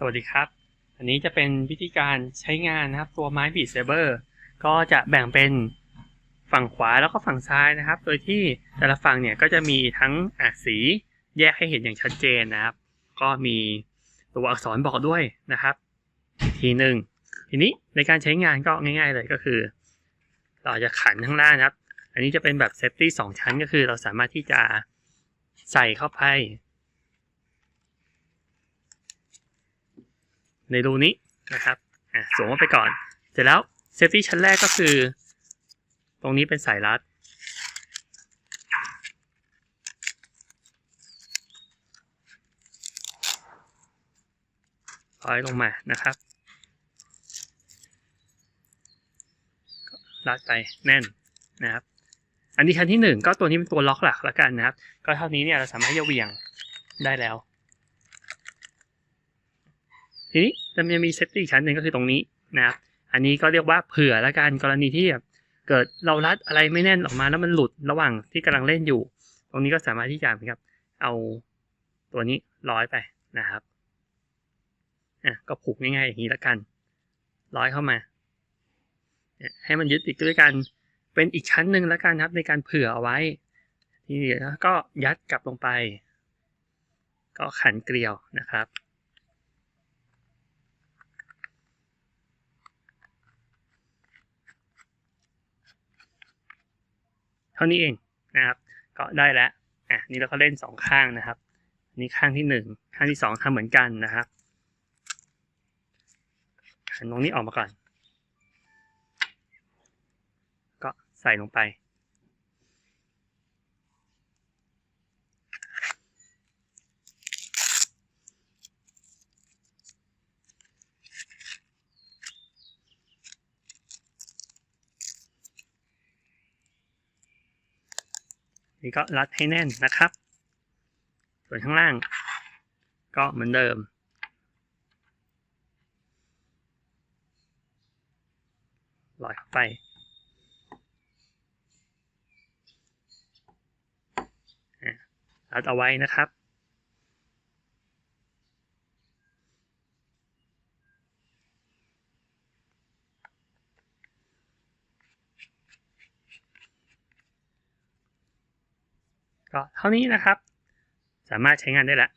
สวัสดีครับ อันนี้จะเป็นวิธีการใช้งานนะครับตัวไม้บีดเซเบอร์ก็จะแบ่งเป็นฝั่งขวาแล้วก็ฝั่งซ้ายนะครับ โดยที่แต่ละฝั่งเนี่ยก็จะมีทั้งอะสีแยกให้เห็นอย่างชัดเจนนะครับ ก็มีตัวอักษรบอกด้วยนะครับ ทีหนึ่งทีนี้ในการใช้งานก็ง่าย ๆ เลยก็คือ เราจะขันข้างล่างนะครับ อันนี้จะเป็นแบบเซฟตี้สองชั้นก็คือเราสามารถที่จะใส่เข้าไป ในรูนี้นะครับอะสวมเข้าไปก่อน เสร็จแล้วเซฟตี้ชั้นแรกก็คือ ตรงนี้เป็นสายรัด ร้อยลงมานะครับ รัดไปแน่นนะครับ อันนี้ชั้นที่หนึ่งก็ตัวนี้เป็นตัวล็อกหลักแล้วกันนะครับ ก็เท่านี้เนี่ยเราสามารถจะเวี่ยงได้แล้ว ทีนี้จะมีเซฟตี้อีกชั้นหนึ่งก็คือตรงนี้นะครับอันนี้ก็เรียกว่าเผื่อละกันกรณีที่แบบเกิดเรารัดอะไรไม่แน่นออกมาแล้วมันหลุดระหว่างที่กำลังเล่นอยู่ ตรงนี้ก็สามารถที่จะเหมือนกับเอาตัวนี้ร้อยไปนะครับอะก็ผูกง่ายๆอย่างนี้ละกัน ร้อยเข้ามา ให้มันยึดติดด้วยกันเป็นอีกชั้นหนึ่งแล้วกันครับในการเผื่อเอาไว้ ทีนี้ก็ยัดกลับลงไป ก็ขันเกลียวนะครับ เท่านี้เองนะครับ ก็ได้แล้วอะนี่เราก็เล่นสองข้างนะครับนี่ข้างที่หนึ่งข้างที่สองทำเหมือนกันนะครับหันตรงนี้ออกมาก่อน ก็ใส่ลงไป นี่ก็รัดให้แน่นนะครับ ส่วนข้างล่าง ก็เหมือนเดิม ลอยเข้าไปอะรัดเอาไว้นะครับ ก็เท่านี้นะครับ สามารถใช้งานได้แล้ว